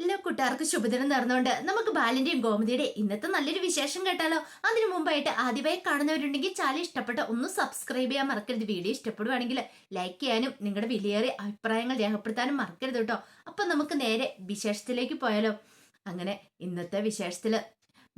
എല്ലാ കൂട്ടുകാർക്ക് ശുഭദിനം നേർന്നുകൊണ്ട് നമുക്ക് ബാലിന്റെയും ഗോമതിയുടെ ഇന്നത്തെ നല്ലൊരു വിശേഷം കേട്ടാലോ? അതിനു മുമ്പായിട്ട് ആദ്യമായി കാണുന്നവരുണ്ടെങ്കിൽ ചാനൽ ഇഷ്ടപ്പെട്ട ഒന്ന് സബ്സ്ക്രൈബ് ചെയ്യാൻ മറക്കരുത്. വീഡിയോ ഇഷ്ടപ്പെടുവാണെങ്കിൽ ലൈക്ക് ചെയ്യാനും നിങ്ങളുടെ വിലയേറിയ അഭിപ്രായങ്ങൾ രേഖപ്പെടുത്താനും മറക്കരുത് കേട്ടോ. അപ്പൊ നമുക്ക് നേരെ വിശേഷത്തിലേക്ക് പോയാലോ? അങ്ങനെ ഇന്നത്തെ വിശേഷത്തിൽ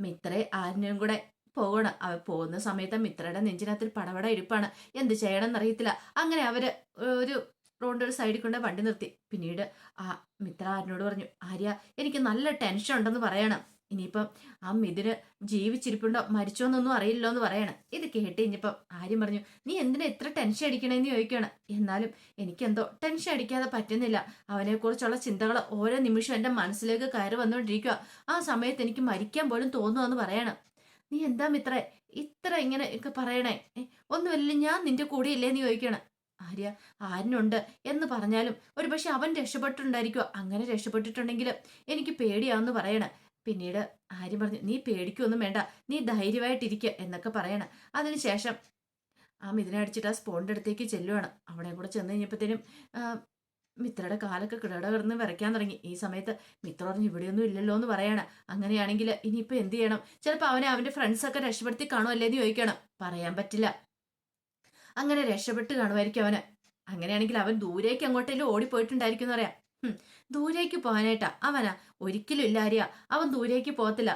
മിത്രേ ആരിനും കൂടെ പോകണം. അവർ പോകുന്ന സമയത്ത് മിത്രയുടെ നെഞ്ചിനകത്ത് പടവട ഇരിപ്പാണ്. എന്ത് ചെയ്യണം എന്നറിയത്തില്ല അങ്ങനെ അവർ ഒരു റോഡിന്റെ ഒരു സൈഡിൽ കൊണ്ട് വണ്ടി നിർത്തി. പിന്നീട് ആ മിത്ര ആരനോട് പറഞ്ഞു ആര്യ എനിക്ക് നല്ല ടെൻഷൻ ഉണ്ടെന്ന് പറയണം. ഇനിയിപ്പം ആ മിഥുന് ജീവിച്ചിരിപ്പുണ്ടോ? മരിച്ചോന്നൊന്നും അറിയില്ലോ എന്ന് പറയണം. ഇത് കേട്ട് ഇനിയിപ്പം ആര്യം പറഞ്ഞു നീ എന്തിനാ ഇത്ര ടെൻഷൻ അടിക്കണേന്ന് ചോദിക്കണം എന്നാലും എനിക്കെന്തോ ടെൻഷൻ അടിക്കാതെ പറ്റുന്നില്ല. അവനെക്കുറിച്ചുള്ള ചിന്തകൾ ഓരോ നിമിഷവും എന്റെ മനസ്സിലേക്ക് കയറി വന്നുകൊണ്ടിരിക്കുക ആ സമയത്ത് എനിക്ക് മരിക്കാൻ പോലും തോന്നുമെന്ന് പറയണം. നീ എന്താ മിത്രേ? ഇത്ര ഇങ്ങനെ ഒക്കെ പറയണേ? ഒന്നുമില്ല ഞാൻ നിന്റെ കൂടെ ഇല്ലേന്ന് ചോദിക്കണം ആര്യ ആരനുണ്ട് എന്ന് പറഞ്ഞാലും ഒരുപക്ഷെ അവൻ രക്ഷപ്പെട്ടിട്ടുണ്ടായിരിക്കുമോ അങ്ങനെ രക്ഷപ്പെട്ടിട്ടുണ്ടെങ്കിൽ എനിക്ക് പേടിയാവെന്ന് പറയണം. പിന്നീട് ആര്യ പറഞ്ഞു നീ പേടിക്കൊന്നും വേണ്ട. നീ ധൈര്യമായിട്ടിരിക്കുക എന്നൊക്കെ പറയണം. അതിനുശേഷം ആ മിഥുനടിച്ചിട്ട് ആ സ്പോണിന്റെ അടുത്തേക്ക് ചെല്ലുവാണ്. അവിടെ കൂടെ ചെന്ന് കഴിഞ്ഞപ്പോഴത്തേനും മിത്രയുടെ കാലൊക്കെ കിടട കിടന്ന് വരയ്ക്കാൻ തുടങ്ങി. ഈ സമയത്ത് മിത്ര പറഞ്ഞു ഇവിടെയൊന്നും ഇല്ലല്ലോ എന്ന് പറയണം. അങ്ങനെയാണെങ്കിൽ ഇനിയിപ്പോൾ എന്ത് ചെയ്യണം? ചിലപ്പോൾ അവനെ അവന്റെ ഫ്രണ്ട്സൊക്കെ രക്ഷപ്പെടുത്തി കാണുമല്ലേ എന്ന് ചോദിക്കണം. പറയാൻ പറ്റില്ല. അങ്ങനെ രക്ഷപ്പെട്ട് കാണുമായിരിക്കും അവന്. അങ്ങനെയാണെങ്കിൽ അവൻ ദൂരേക്ക് അങ്ങോട്ടേലും ഓടിപ്പോയിട്ടുണ്ടായിരിക്കും എന്ന് പറയാം. ദൂരേക്ക് പോകാനായിട്ടാ? അവനാ? ഒരിക്കലും ഇല്ല അവൻ ദൂരേക്ക് പോകത്തില്ല.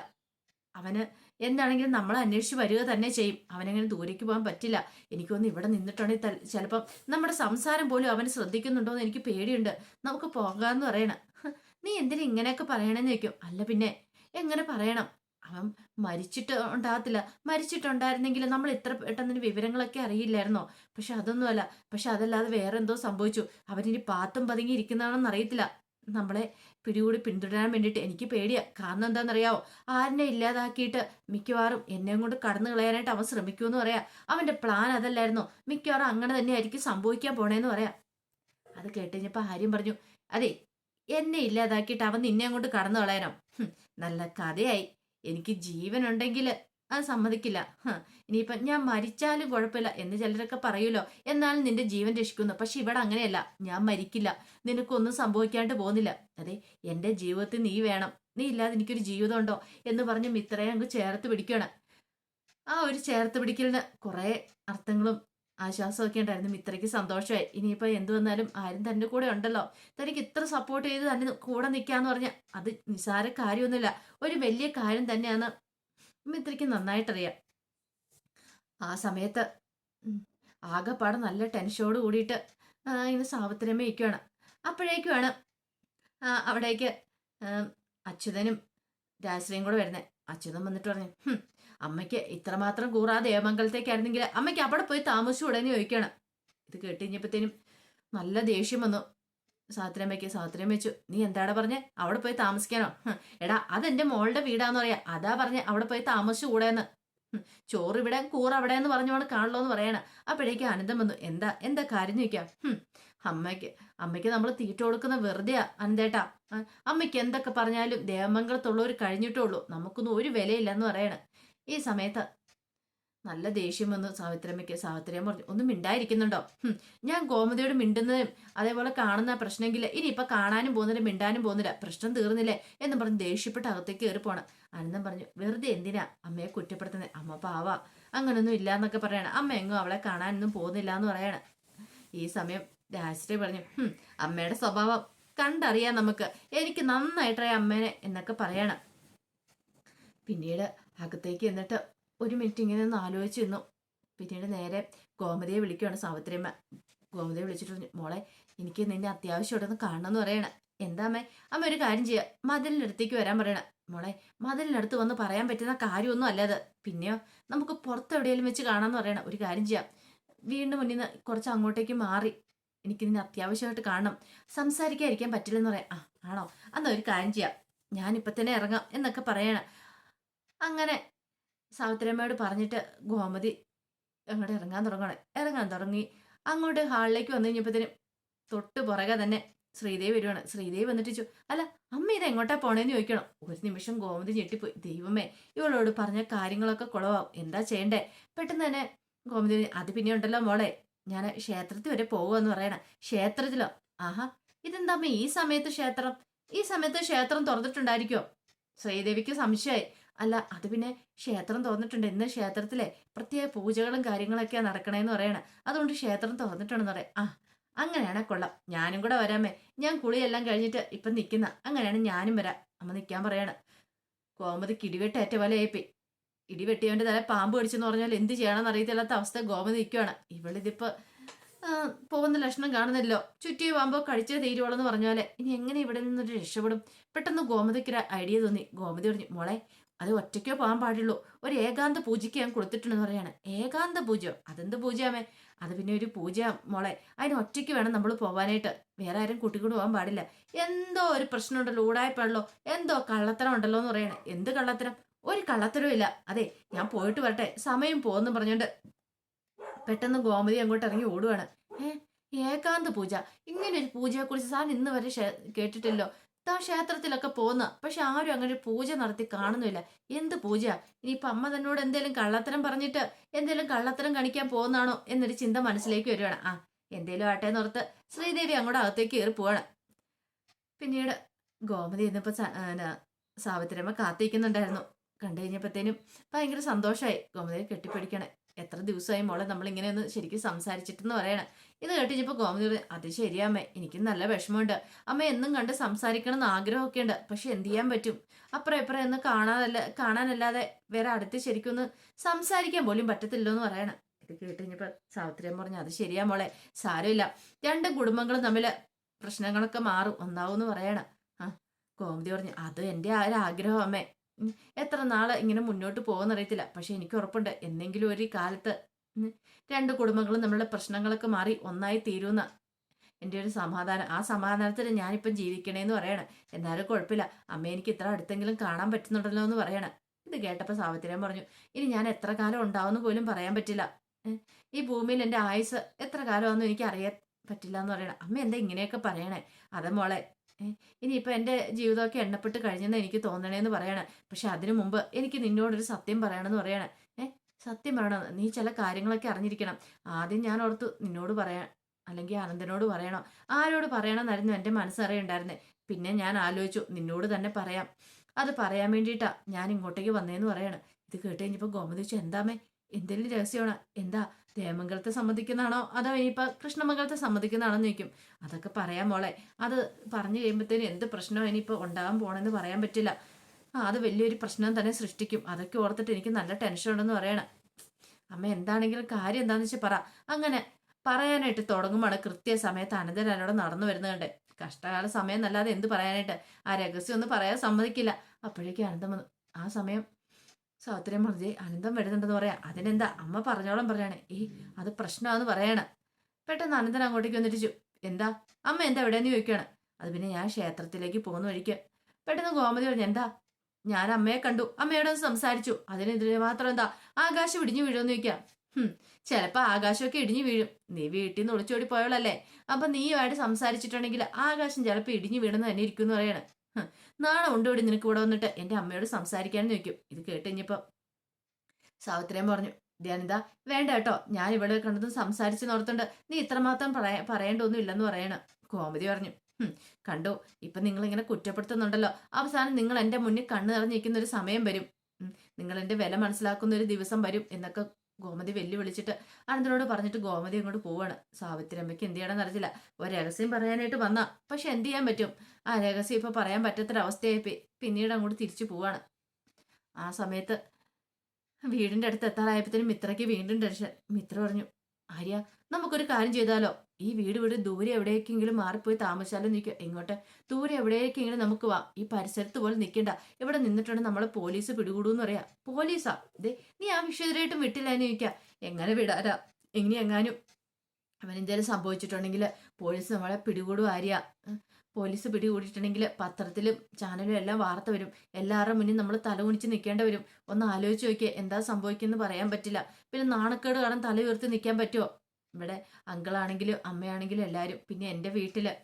അവന് എന്താണെങ്കിലും നമ്മൾ അന്വേഷിച്ച് വരിക തന്നെ ചെയ്യും. അവനങ്ങനെ ദൂരേക്ക് പോകാൻ പറ്റില്ല. എനിക്കൊന്ന് ഇവിടെ നിന്നിട്ടുണ്ടെങ്കിൽ ചിലപ്പം നമ്മുടെ സംസാരം പോലും അവൻ ശ്രദ്ധിക്കുന്നുണ്ടോ എന്ന് എനിക്ക് പേടിയുണ്ട്. നമുക്ക് പോകാമെന്ന് പറയണം. നീ എന്തിനാ ഇങ്ങനെയൊക്കെ പറയണമെന്ന് ചോദിക്കും. അല്ല പിന്നെ എങ്ങനെ പറയണം? അവൻ മരിച്ചിട്ട് ഉണ്ടാകത്തില്ല. മരിച്ചിട്ടുണ്ടായിരുന്നെങ്കിൽ നമ്മൾ ഇത്ര പെട്ടെന്ന് വിവരങ്ങളൊക്കെ അറിയില്ലായിരുന്നോ? പക്ഷെ അതൊന്നുമല്ല. പക്ഷെ അതല്ലാതെ വേറെ എന്തോ സംഭവിച്ചു. അവരിനി പാത്തും പതുങ്ങി ഇരിക്കുന്നതാണെന്ന് അറിയത്തില്ല. നമ്മളെ പിടികൂടി പിന്തുടരാൻ വേണ്ടിയിട്ട് എനിക്ക് പേടിയാ. കാരണം എന്താണെന്നറിയാവോ? ആരിനെ ഇല്ലാതാക്കിയിട്ട് മിക്കവാറും എന്നെയും കൊണ്ട് കടന്നു കളയാനായിട്ട് അവൻ ശ്രമിക്കുമെന്ന് പറയാം. അവന്റെ പ്ലാൻ അതല്ലായിരുന്നോ? മിക്കവാറും അങ്ങനെ തന്നെയായിരിക്കും സംഭവിക്കാൻ പോണേന്ന് പറയാം. അത് കേട്ടുകഴിഞ്ഞപ്പോൾ ആര്യം പറഞ്ഞു അതെ എന്നെ ഇല്ലാതാക്കിയിട്ട് അവൻ നിന്നെ കൊണ്ട് കടന്നു കളയാനോ? നല്ല കഥയായി. എനിക്ക് ജീവനുണ്ടെങ്കിൽ അത് സമ്മതിക്കില്ല. ഇനിയിപ്പം ഞാൻ മരിച്ചാലും കുഴപ്പമില്ല എന്ന് ചിലരൊക്കെ പറയുമല്ലോ. എന്നാൽ നിന്റെ ജീവൻ രക്ഷിക്കുന്നു. പക്ഷെ ഇവിടെ അങ്ങനെയല്ല. ഞാൻ മരിക്കില്ല. നിനക്കൊന്നും സംഭവിക്കാണ്ട് പോകുന്നില്ല. അതെ എന്റെ ജീവിതത്തിൽ നീ വേണം. നീ ഇല്ലാതെ എനിക്കൊരു ജീവിതം ഉണ്ടോ എന്ന് പറഞ്ഞ് മിത്രയെ അങ്ങ് ചേർത്ത് പിടിക്കണം ആ ഒരു ചേർത്ത് പിടിക്കലിന് കുറേ അർത്ഥങ്ങളും ആശ്വാസമൊക്കെ ഉണ്ടായിരുന്നു മിത്രയ്ക്ക് സന്തോഷമായി. ഇനിയിപ്പോൾ എന്തു വന്നാലും ആരും തന്റെ കൂടെ ഉണ്ടല്ലോ. തനിക്ക് ഇത്ര സപ്പോർട്ട് ചെയ്ത് തന്നെ കൂടെ നിൽക്കാന്ന് പറഞ്ഞാൽ അത് നിസാര കാര്യമൊന്നുമില്ല. ഒരു വലിയ കാര്യം തന്നെയാണ് മിത്രയ്ക്ക് നന്നായിട്ടറിയാം. ആ സമയത്ത് ആകെപ്പാടെ നല്ല ടെൻഷനോട് കൂടിയിട്ട് ഇന്ന് ഇങ്ങനെ ഇരിക്കുവാണ് ഇരിക്കുകയാണ് അപ്പോഴേക്കുമാണ് അവിടേക്ക് അച്യുതനും രാജശ്രീയും കൂടെ വരുന്നത് അച്യുതൻ വന്നിട്ട് പറഞ്ഞു "ഹും, അമ്മയ്ക്ക് ഇത്രമാത്രം കൂറാ ദേവമംഗലത്തേക്കായിരുന്നെങ്കിൽ അമ്മയ്ക്ക് അവിടെ പോയി താമസിച്ചു ഉടനെ ചോദിക്കുകയാണ്. ഇത് കേട്ടുകഴിഞ്ഞപ്പോഴത്തേനും നല്ല ദേഷ്യം വന്നു. സാത്രമ്മയ്ക്ക് സാത്രം വെച്ചു നീ എന്താടാ പറഞ്ഞേ? അവിടെ പോയി താമസിക്കാനോ? എടാ അതെന്റെ മോളുടെ വീടാന്ന് പറയാ. അതാ പറഞ്ഞ അവിടെ പോയി താമസിച്ചു കൂടെയെന്ന് ചോറ് ഇവിടെ കൂറ് അവിടെ എന്ന് പറഞ്ഞോണ്ട് കാണല്ലോ എന്ന് പറയണ. അപ്പോഴേക്കും ആനന്ദം വന്നു എന്താ എന്താ കാര്യം ചോദിക്കാം. അമ്മയ്ക്ക് അമ്മയ്ക്ക് നമ്മൾ തീറ്റ കൊടുക്കുന്ന വെറുതെയാ അനന്തേട്ടാ. അമ്മയ്ക്ക് എന്തൊക്കെ പറഞ്ഞാലും ദേവമംഗലത്തുള്ളവർ കഴിഞ്ഞിട്ടുള്ളൂ നമുക്കൊന്നും ഒരു വിലയില്ലെന്ന് പറയണ. ഈ സമയത്ത് നല്ല ദേഷ്യം വന്നു. സാവിത്രമ്മയ്ക്ക് സാവിത്രിയമ്മ പറഞ്ഞു ഒന്നും മിണ്ടായിരിക്കുന്നുണ്ടോ? ഞാൻ ഗോമതിയോട് മിണ്ടുന്നതും അതേപോലെ കാണുന്ന പ്രശ്നമെങ്കിൽ ഇനിയിപ്പൊ കാണാനും പോകുന്നില്ല മിണ്ടാനും പോകുന്നില്ല പ്രശ്നം തീർന്നില്ലേ? എന്ന് പറഞ്ഞ് ദേഷ്യപ്പെട്ട് അകത്തേക്ക് കയറി പോണം. അനന്തം പറഞ്ഞു വെറുതെ എന്തിനാ അമ്മയെ കുറ്റപ്പെടുത്തുന്നത് അമ്മ പാവ. അങ്ങനൊന്നും ഇല്ല എന്നൊക്കെ പറയണം. അമ്മ എങ്ങും അവളെ കാണാനൊന്നും പോകുന്നില്ല എന്ന് പറയാണ്. ഈ സമയം രാശ്രീ പറഞ്ഞു "ഹും, അമ്മയുടെ സ്വഭാവം കണ്ടറിയാം നമുക്ക്. എനിക്ക് നന്നായിട്ടറിയാം അമ്മേനെ എന്നൊക്കെ പറയണം. പിന്നീട് അകത്തേക്ക് എന്നിട്ട് ഒരു മിനിറ്റ് ഇങ്ങനെ ഒന്ന് ആലോചിച്ച് നിന്നു. പിന്നീട് നേരെ ഗോമതിയെ വിളിക്കുകയാണ് സാവിത്രിയമ്മ. ഗോമതിയെ വിളിച്ചിട്ട് പറഞ്ഞു മോളെ എനിക്ക് നിന്നെ ഒന്ന് കാണണമെന്ന് പറയണ. എന്താ അമ്മേ? ഒരു കാര്യം ചെയ്യുക മതിലിനടുത്തേക്ക് വരാൻ പറയണ. മോളെ മതിലിനടുത്ത് വന്ന് പറയാൻ പറ്റുന്ന കാര്യമൊന്നും അല്ലത് പിന്നെയോ? നമുക്ക് പുറത്തെവിടെയെങ്കിലും വെച്ച് കാണാമെന്ന് പറയണം. ഒരു കാര്യം ചെയ്യാം. വീണ്ടും മുന്നിൽ നിന്ന് കുറച്ച് അങ്ങോട്ടേക്ക് മാറി. എനിക്ക് നിന്നെ അത്യാവശ്യമായിട്ട് കാണണം. സംസാരിക്കാതിരിക്കാൻ പറ്റില്ലെന്ന് പറയാം. ആ ആണോ? അന്ന് ഒരു കാര്യം ചെയ്യാം. ഞാനിപ്പോൾ തന്നെ ഇറങ്ങാം എന്നൊക്കെ പറയണം. അങ്ങനെ സാവിത്രിയമ്മയോട് പറഞ്ഞിട്ട് ഗോമതി അങ്ങോട്ട് ഇറങ്ങാൻ തുടങ്ങണേ ഇറങ്ങാൻ തുടങ്ങി. അങ്ങോട്ട് ഹാളിലേക്ക് വന്നു കഴിഞ്ഞപ്പോഴത്തേനും തൊട്ട് പുറകെ തന്നെ ശ്രീദേവി വരുവാണ്. ശ്രീദേവി വന്നിട്ട് ചോ അല്ല അമ്മ ഇത് എങ്ങോട്ടാ പോണേന്ന് ചോദിക്കണം? ഒരു നിമിഷം ഗോമതി ഞെട്ടിപ്പോയി. ദൈവമേ ഇവളോട് പറഞ്ഞ കാര്യങ്ങളൊക്കെ കുളവാവും. എന്താ ചെയ്യണ്ടേ? പെട്ടെന്ന് തന്നെ ഗോമതി അത് പിന്നെ ഉണ്ടല്ലോ മോളെ. ഞാൻ ക്ഷേത്രത്തിൽ വരെ പോകുമെന്ന് പറയണ. ക്ഷേത്രത്തിലോ? ആഹാ ഇതെന്താ അമ്മ ഈ സമയത്ത് ക്ഷേത്രം? ഈ സമയത്ത് ക്ഷേത്രം തുറന്നിട്ടുണ്ടായിരിക്കോ ശ്രീദേവിക്ക് സംശയമായി. അല്ല അത് പിന്നെ ക്ഷേത്രം തുറന്നിട്ടുണ്ട്. ഇന്ന് ക്ഷേത്രത്തിലെ പ്രത്യേക പൂജകളും കാര്യങ്ങളൊക്കെയാണ് നടക്കണേന്ന് പറയണ. അതുകൊണ്ട് ക്ഷേത്രം തുറന്നിട്ടുണ്ടെന്ന് പറയാം. ആ അങ്ങനെയാണ് കൊള്ളാം. ഞാനും കൂടെ വരാമേ. ഞാൻ കുളിയെല്ലാം കഴിഞ്ഞിട്ട് ഇപ്പൊ നിൽക്കുന്ന. അങ്ങനെയാണ് ഞാനും വരാം. അമ്മ നിൽക്കാൻ പറയാണ്. ഗോമതി കിടിവെട്ടേറ്റ പോലെ ഏപ്പി ഇടിവെട്ടിയവന്റെ തല പാമ്പ് കടിച്ചെന്ന് പറഞ്ഞാൽ എന്ത് ചെയ്യണമെന്ന് അറിയത്തില്ലാത്ത അവസ്ഥ ഗോമതി നിൽക്കുവാണ്. ഇവളിതിപ്പോ പോകുന്ന ലക്ഷണം കാണുന്നില്ലോ ചുറ്റിയ പാമ്പോ കഴിച്ചേ തീരുവോളെന്ന് പറഞ്ഞ പോലെ. ഇനി എങ്ങനെ ഇവിടെ നിന്നൊരു രക്ഷപ്പെടും? പെട്ടെന്ന് ഗോമതിക്കൊരു ഐഡിയ തോന്നി. ഗോമതി പറഞ്ഞു മോളെ അത് ഒറ്റയ്ക്കോ പോകാൻ പാടുള്ളൂ. ഒരു ഏകാന്ത പൂജയ്ക്ക് ഞാൻ കൊടുത്തിട്ടുണ്ടെന്ന് പറയാണ്. ഏകാന്ത പൂജ അതെന്ത് പൂജയാമേ? അത് പിന്നെ ഒരു പൂജ മോളെ. അതിന് ഒറ്റയ്ക്ക് വേണം നമ്മൾ പോകാനായിട്ട് വേറെ ആരും കൂട്ടിക്കൊണ്ട് പോകാൻ പാടില്ല. എന്തോ ഒരു പ്രശ്നമുണ്ടല്ലോ ഊടായ്പാണല്ലോ എന്തോ കള്ളത്തരം ഉണ്ടല്ലോ എന്ന് പറയണേ. എന്ത് കള്ളത്തരം? ഒരു കള്ളത്തരവും ഇല്ല. അതെ ഞാൻ പോയിട്ട് വരട്ടെ. സമയം പോകുന്നു പറഞ്ഞുകൊണ്ട് പെട്ടെന്ന് ഗോമതി അങ്ങോട്ട് ഇറങ്ങി ഓടുവാണ്. ഏകാന്ത പൂജ. ഇങ്ങനെ ഒരു പൂജയെക്കുറിച്ച് സാർ ഇന്ന് വരെ കേട്ടിട്ടില്ലോ. താ ക്ഷേത്രത്തിലൊക്കെ പോകുന്ന പക്ഷെ ആരും അങ്ങനെ പൂജ നടത്തി കാണുന്നില്ല എന്ത് പൂജ ഇനിയിപ്പൊ അമ്മ തന്നോട് എന്തേലും കള്ളത്തരം പറഞ്ഞിട്ട് എന്തേലും കള്ളത്തരം കാണിക്കാൻ പോകുന്നാണോ എന്നൊരു ചിന്ത മനസ്സിലേക്ക് വരുവാണ്. ആ എന്തേലും ആട്ടെ എന്നോർത്ത് ശ്രീദേവി അങ്ങോട്ട് അകത്തേക്ക് കയറി പോവാണ്. പിന്നീട് ഗോമതി ഇന്നിപ്പോ സ- സാവിത്രിയമ്മ കാത്തിരിക്കുന്നുണ്ടായിരുന്നു. കണ്ടു കഴിഞ്ഞപ്പോഴത്തേനും ഭയങ്കര സന്തോഷമായി ഗോമതിയെ കെട്ടിപ്പിടിക്കണേ. എത്ര ദിവസമായി മോളെ നമ്മളിങ്ങനെ ഒന്ന് ശരിക്കും സംസാരിച്ചിട്ടെന്ന് പറയണം? ഇത് കേട്ടിഞ്ഞപ്പോൾ ഗോമതി പറയും അത് ശരിയമ്മ എനിക്ക് നല്ല വിഷമമുണ്ട്. അമ്മ എന്നും കണ്ട് സംസാരിക്കണം എന്ന് ആഗ്രഹമൊക്കെ ഉണ്ട് പക്ഷെ എന്ത് ചെയ്യാൻ പറ്റും? അപ്പുറം ഇപ്പുറം എന്ന് കാണാതല്ല കാണാനല്ലാതെ വേറെ അടുത്ത് ശരിക്കും ഒന്ന് സംസാരിക്കാൻ പോലും പറ്റത്തില്ലോ എന്ന് പറയണം. ഇത് കേട്ടുകഴിഞ്ഞപ്പോൾ സാവിത്രിയമ്മ പറഞ്ഞു അത് ശരിയാ മോളെ സാരമില്ല. രണ്ട് കുടുംബങ്ങളും തമ്മിൽ പ്രശ്നങ്ങളൊക്കെ മാറും ഒന്നാവും എന്ന് പറയണം. ആ ഗോമതി പറഞ്ഞു അത് എന്റെ ആ ഒരു ആഗ്രഹം അമ്മേ. എത്ര നാൾ ഇങ്ങനെ മുന്നോട്ട് പോകുന്നറിയത്തില്ല പക്ഷെ എനിക്ക് ഉറപ്പുണ്ട്. എന്തെങ്കിലും ഒരു കാലത്ത് രണ്ട് കുടുംബങ്ങളും നമ്മളുടെ പ്രശ്നങ്ങളൊക്കെ മാറി ഒന്നായി തീരുന്ന എന്റെ ഒരു സമാധാനം. ആ സമാധാനത്തിൽ ഞാനിപ്പം ജീവിക്കണേന്ന് പറയണം. എന്നാലും കുഴപ്പമില്ല. അമ്മ എനിക്ക് ഇത്ര അടുത്തെങ്കിലും കാണാൻ പറ്റുന്നുണ്ടല്ലോ എന്ന് പറയണം. ഇത് കേട്ടപ്പോൾ സാവിത്രിയൻ പറഞ്ഞു ഇനി ഞാൻ എത്ര കാലം ഉണ്ടാവുമെന്ന് പോലും പറയാൻ പറ്റില്ല. ഈ ഭൂമിയിൽ എന്റെ ആയുസ് എത്ര കാലമാണെന്ന് എനിക്ക് അറിയാൻ പറ്റില്ല എന്ന് പറയണം. അമ്മ എന്താ ഇങ്ങനെയൊക്കെ പറയണേ? അതെ മോളെ ഇനിയിപ്പോൾ എന്റെ ജീവിതമൊക്കെ എണ്ണപ്പെട്ട് കഴിഞ്ഞെന്ന് എനിക്ക് തോന്നണേന്ന് പറയണേ. പക്ഷെ അതിനു മുമ്പ് എനിക്ക് നിന്നോടൊരു സത്യം പറയണമെന്ന് പറയണേ. ഏ സത്യം പറയണം. നീ ചില കാര്യങ്ങളൊക്കെ അറിഞ്ഞിരിക്കണം. ആദ്യം ഞാൻ ഓർത്തു നിന്നോട് പറയാൻ അല്ലെങ്കിൽ അനന്തനോട് പറയണോ? ആരോട് പറയണമെന്നായിരുന്നു എന്റെ മനസ്സറിയുണ്ടായിരുന്നേ. പിന്നെ ഞാൻ ആലോചിച്ചു നിന്നോട് തന്നെ പറയാം. അത് പറയാൻ വേണ്ടിയിട്ടാ ഞാൻ ഇങ്ങോട്ടേക്ക് വന്നേന്ന് പറയാണ്. ഇത് കേട്ട് കഴിഞ്ഞപ്പോൾ ഗോമതി എന്താമേ എന്തെങ്കിലും രഹസ്യമാണ്? എന്താ? ദേമംഗലത്തെ സമ്മതിക്കുന്നതാണോ അതോ ഇനിയിപ്പോൾ കൃഷ്ണമംഗലത്തെ സമ്മതിക്കുന്നതാണോ എന്ന് ചോദിക്കും. അതൊക്കെ പറയാം മോളെ. അത് പറഞ്ഞു കഴിയുമ്പോഴത്തേനും എന്ത് പ്രശ്നമോ ഇനിയിപ്പോൾ ഉണ്ടാകാൻ പോണെന്ന് പറയാൻ പറ്റില്ല. ആ അത് വലിയൊരു പ്രശ്നം തന്നെ സൃഷ്ടിക്കും. അതൊക്കെ ഓർത്തിട്ട് എനിക്ക് നല്ല ടെൻഷൻ ഉണ്ടെന്ന് പറയണം. അമ്മ എന്താണെങ്കിലും കാര്യം എന്താണെന്ന് വെച്ചാൽ പറ. അങ്ങനെ പറയാനായിട്ട് തുടങ്ങുമ്പോൾ കൃത്യസമയത്ത് അനന്തൻ എന്നോട് നടന്നു വരുന്നുണ്ട് കഷ്ടകാല സമയം എന്നല്ലാതെ എന്ത് പറയാനായിട്ട്? ആ രഹസ്യം ഒന്നും പറയാൻ സമ്മതിക്കില്ല. അപ്പോഴേക്കും അനന്തം വന്നു. ആ സമയം സാവിത്രിയും പറഞ്ഞു അനന്തം വരുന്നുണ്ടെന്ന് പറയാം. അതിനെന്താ? അമ്മ പറഞ്ഞോളം പറയാണ് ഏ അത് പ്രശ്നമാണെന്ന് പറയണം. പെട്ടെന്ന് അനന്തൻ അങ്ങോട്ടേക്ക് വന്നിട്ട് ചോ- എന്താ? അമ്മ എന്താ എവിടെയെന്ന് ചോദിക്കുകയാണ് അത് പിന്നെ ഞാൻ ക്ഷേത്രത്തിലേക്ക് പോകുന്ന വഴിക്ക്. പെട്ടെന്ന് ഗോമതി പറഞ്ഞു എന്താ? ഞാൻ അമ്മയെ കണ്ടു. അമ്മയോട് സംസാരിച്ചു. അതിനെതിരെ മാത്രം എന്താ? ആകാശം ഇടിഞ്ഞു വീഴുമെന്ന് ചോദിക്കാം. ഹും ചിലപ്പോ ആകാശമൊക്കെ ഇടിഞ്ഞു വീഴും. നീ വീട്ടിൽ നിന്ന് ഒളിച്ചോടി പോയോളല്ലേ അപ്പൊ നീയുമായിട്ട് സംസാരിച്ചിട്ടുണ്ടെങ്കിൽ ആകാശം ചിലപ്പോൾ ഇടിഞ്ഞു വീണെന്ന് തന്നെ ഇരിക്കും എന്ന് പറയാണ്. നാളെ ഉണ്ടോടി നിനക്ക് ഇവിടെ വന്നിട്ട്. എന്റെ അമ്മയോട് സംസാരിക്കാൻ ചോദിക്കും. ഇത് കേട്ട് കഴിഞ്ഞപ്പോ പറഞ്ഞു ധ്യാനിത വേണ്ട കേട്ടോ. ഞാൻ ഇവിടെ കണ്ടതും സംസാരിച്ച് നോർത്തുണ്ട് നീ ഇത്രമാത്രം പറയാ പറയേണ്ടൊന്നും ഇല്ലെന്ന് പറയണ. കോമതി പറഞ്ഞു കണ്ടോ? ഇപ്പൊ നിങ്ങൾ ഇങ്ങനെ കുറ്റപ്പെടുത്തുന്നുണ്ടല്ലോ. അവസാനം നിങ്ങൾ എന്റെ മുന്നിൽ കണ്ണു നിറഞ്ഞിരിക്കുന്ന ഒരു സമയം വരും. നിങ്ങൾ എന്റെ വില മനസ്സിലാക്കുന്ന ഒരു ദിവസം വരും എന്നൊക്കെ ഗോമതി വെല്ലുവിളിച്ചിട്ട് അനന്തനോട് പറഞ്ഞിട്ട് ഗോമതി അങ്ങോട്ട് പോവാണ്. സാവിത്രിയമ്മയ്ക്ക് എന്ത് ചെയ്യണമെന്ന് അറിയില്ല ഒരു രഹസ്യം പറയാനായിട്ട് വന്ന. പക്ഷെ എന്ത് ചെയ്യാൻ പറ്റും? ആ രഹസ്യം ഇപ്പൊ പറയാൻ പറ്റാത്തൊരവസ്ഥയായി. പിന്നീട് അങ്ങോട്ട് തിരിച്ചു പോവാണ്. ആ സമയത്ത് വീടിന്റെ അടുത്ത് എത്താറായപ്പോഴത്തേനും മിത്രയ്ക്ക് വീണ്ടും ടെൻഷൻ മിത്ര പറഞ്ഞു ആര്യ നമുക്കൊരു കാര്യം ചെയ്താലോ? ഈ വീട് വീട് ദൂരെ എവിടേക്കെങ്കിലും മാറിപ്പോയി താമസിച്ചാലോ നിൽക്കുക ഇങ്ങോട്ട് ദൂരെ എവിടേക്കെങ്കിലും നമുക്ക് വാ. ഈ പരിസരത്ത് പോലും നിൽക്കണ്ട. ഇവിടെ നിന്നിട്ടുണ്ട് നമ്മളെ പോലീസ് പിടികൂടൂന്ന് പറയാ. പോലീസാ. ദേ നീ ആ വിഷയത്തിലായിട്ടും വിട്ടില്ല എന്ന് ചോദിക്കാം. എങ്ങനെ വിടാരാ എങ്ങനെ എങ്ങാനും അവൻ എന്തെങ്കിലും സംഭവിച്ചിട്ടുണ്ടെങ്കിൽ പോലീസ് നമ്മളെ പിടികൂടും ആര്യ? പോലീസ് പിടികൂടിയിട്ടുണ്ടെങ്കിൽ പത്രത്തിലും ചാനലും എല്ലാം വാർത്ത വരും. എല്ലാവരുടെ മുന്നിൽ നമ്മൾ തല നിൽക്കേണ്ടവരും നിൽക്കേണ്ടി വരും. ഒന്ന് ആലോചിച്ച് നോക്കിയേ. എന്താ സംഭവിക്കുന്നത് പറയാൻ പറ്റില്ല. പിന്നെ നാണക്കേട് കാണാൻ തല ഉയർത്തി നിൽക്കാൻ പറ്റുമോ ഇവിടെ അങ്കിളാണെങ്കിലും അമ്മയാണെങ്കിലും എല്ലാവരും പിന്നെ എന്റെ വീട്ടിൽ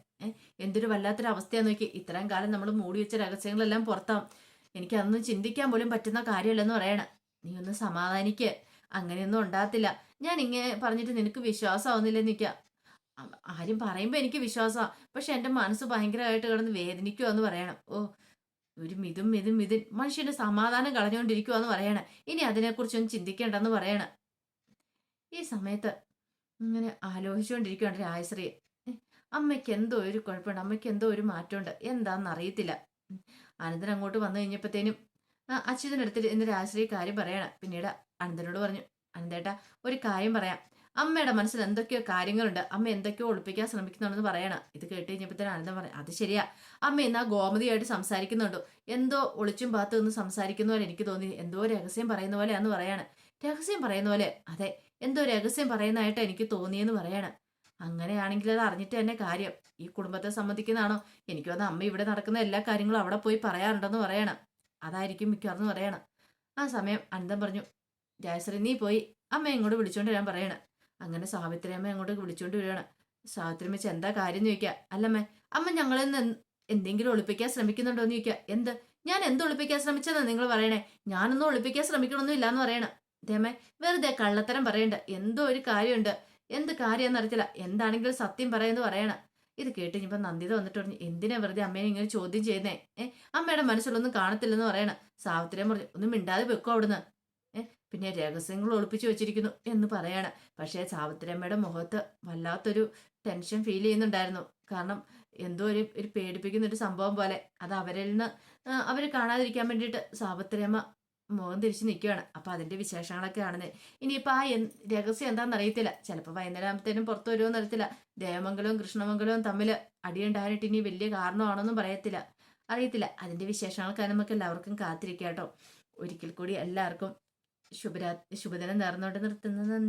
എന്തൊരു വല്ലാത്തൊരു അവസ്ഥയാന്ന് നോക്കി. ഇത്രയും കാലം നമ്മൾ മൂടി വെച്ച രഹസ്യങ്ങളെല്ലാം പുറത്താവും. എനിക്ക് അതൊന്നും ചിന്തിക്കാൻ പോലും പറ്റുന്ന കാര്യമല്ലെന്ന് പറയണം. നീ ഒന്ന് സമാധാനിക്ക്. അങ്ങനെയൊന്നും ഉണ്ടാകത്തില്ല. ഞാൻ ഇങ്ങനെ പറഞ്ഞിട്ട് നിനക്ക് വിശ്വാസമാവുന്നില്ലെന്ന് നിൽക്കുക അ- ആരും പറയുമ്പോൾ എനിക്ക് വിശ്വാസമാണ് പക്ഷെ എന്റെ മനസ്സ് ഭയങ്കരമായിട്ട് കിടന്ന് വേദനിക്കുക എന്ന് പറയണം. ഓ ഒരു മിതും മിതും മിതും മനുഷ്യന്റെ സമാധാനം കളഞ്ഞുകൊണ്ടിരിക്കുക എന്ന് പറയണം. ഇനി അതിനെക്കുറിച്ചൊന്നും ചിന്തിക്കേണ്ടെന്ന് പറയണം. ഈ സമയത്ത് ഇങ്ങനെ ആലോചിച്ചുകൊണ്ടിരിക്കുകയാണ് രായശ്രീ അമ്മയ്ക്ക് എന്തോ ഒരു കുഴപ്പമുണ്ട് അമ്മയ്ക്ക് എന്തോ ഒരു മാറ്റമുണ്ട്. എന്താണെന്ന് അറിയത്തില്ല. അനന്തൻ അങ്ങോട്ട് വന്നു കഴിഞ്ഞപ്പോഴത്തേനും അച്യുതനടുത്ത് ഇന്ന് രാജശ്രീ കാര്യം പറയണം. പിന്നീട് അനന്തനോട് പറഞ്ഞു അനന്തേട്ടാ ഒരു കാര്യം പറയാം. അമ്മയുടെ മനസ്സിൽ എന്തൊക്കെയോ കാര്യങ്ങളുണ്ട്. അമ്മ എന്തൊക്കെയോ ഒളിപ്പിക്കാൻ ശ്രമിക്കുന്നുണ്ടെന്ന് പറയണം. ഇത് കേട്ട് കഴിഞ്ഞപ്പോഴത്തേനും അനന്തം പറയാം അത് ശരിയാ. അമ്മ എന്നാ ഗോമതിയായിട്ട് സംസാരിക്കുന്നുണ്ടോ. എന്തോ ഒളിച്ചും പാത്തു നിന്ന് സംസാരിക്കുന്ന പോലെ എനിക്ക് തോന്നി. എന്തോ രഹസ്യം പറയുന്ന പോലെയാന്ന് പറയാണ്. രഹസ്യം പറയുന്ന പോലെ. അതെ എന്തോ രഹസ്യം പറയുന്നതായിട്ട് എനിക്ക് തോന്നിയെന്ന് പറയാണ്. അങ്ങനെയാണെങ്കിൽ അത് അറിഞ്ഞിട്ട് തന്നെ കാര്യം. ഈ കുടുംബത്തെ സംബന്ധിക്കുന്നതാണോ? എനിക്ക് വന്ന അമ്മ ഇവിടെ നടക്കുന്ന എല്ലാ കാര്യങ്ങളും അവിടെ പോയി പറയാറുണ്ടെന്ന് പറയണം. അതായിരിക്കും മിക്കവാറും പറയണം. ആ സമയം അനന്തം പറഞ്ഞു ജയശ്രീ നീ പോയി. അമ്മ ഇങ്ങോട്ട് വിളിച്ചോണ്ട് വരാൻ പറയണം. അങ്ങനെ സാവിത്രി അമ്മ അങ്ങോട്ട് വിളിച്ചോണ്ട് വരികയാണ്. സാവിത്രി അമ്മച്ച എന്താ കാര്യം ചോദിക്കുക അല്ലമ്മേ അമ്മ ഞങ്ങളിൽ നിന്ന് എന്തെങ്കിലും ഒളിപ്പിക്കാൻ ശ്രമിക്കുന്നുണ്ടോ എന്ന് ചോദിക്കുക എന്ത്? ഞാൻ എന്ത് ഒളിപ്പിക്കാൻ ശ്രമിച്ചതെന്ന് നിങ്ങൾ പറയണേ? ഞാനൊന്നും ഒളിപ്പിക്കാൻ ശ്രമിക്കണമൊന്നും ഇല്ലാന്ന് പറയണം. ദേമേ വെറുതെ കള്ളത്തരം പറയണ്ട. എന്തോ ഒരു കാര്യമുണ്ട്. എന്ത് കാര്യമെന്ന് അറിയത്തില്ല. എന്താണെങ്കിലും സത്യം പറയുമെന്ന് പറയണം. ഇത് കേട്ട് ഇനിയിപ്പം നന്ദിത വന്നിട്ട് പറഞ്ഞു എന്തിനാ വെറുതെ അമ്മേനെ ഇങ്ങനെ ചോദ്യം ചെയ്യുന്നേ? ഏ അമ്മയുടെ മനസ്സിലൊന്നും കാണത്തില്ലെന്ന് പറയണം. സാവിത്രിയെ പറഞ്ഞു ഒന്നും മിണ്ടാതെ വെക്കോ അവിടുന്ന്. ഏ പിന്നെ രഹസ്യങ്ങൾ ഒളിപ്പിച്ചു വെച്ചിരിക്കുന്നു എന്ന് പറയാണ്. പക്ഷേ സാവിത്രിയമ്മയുടെ മുഖത്ത് വല്ലാത്തൊരു ടെൻഷൻ ഫീൽ ചെയ്യുന്നുണ്ടായിരുന്നു. കാരണം എന്തോ ഒരു ഒരു പേടിപ്പിക്കുന്ന ഒരു സംഭവം പോലെ. അത് അവരിൽ നിന്ന് അവർ കാണാതിരിക്കാൻ വേണ്ടിയിട്ട് സാവിത്രിയമ്മ മുഖം തിരിച്ച് നിൽക്കുകയാണ് അപ്പൊ അതിന്റെ വിശേഷങ്ങളൊക്കെ ആണെന്ന് ഇനിയിപ്പോ ആ എൻ- രഹസ്യം എന്താണെന്ന് അറിയത്തില്ല. ചിലപ്പോൾ വൈകുന്നേരത്തേനും പുറത്തു വരുമോ അറിയത്തില്ല. ദേവമംഗലവും കൃഷ്ണമംഗലവും തമ്മിൽ അടിയുണ്ടായിട്ട് ഇനി വലിയ കാരണമാണെന്നും പറയത്തില്ല. അറിയത്തില്ല. അതിന്റെ വിശേഷങ്ങളൊക്കെ നമുക്ക് എല്ലാവർക്കും കാത്തിരിക്കാം കേട്ടോ. ഒരിക്കൽ കൂടി എല്ലാവർക്കും ശുഭരാ ശുഭദിനം നേർന്നുകൊണ്ട് നിർത്തുന്നത്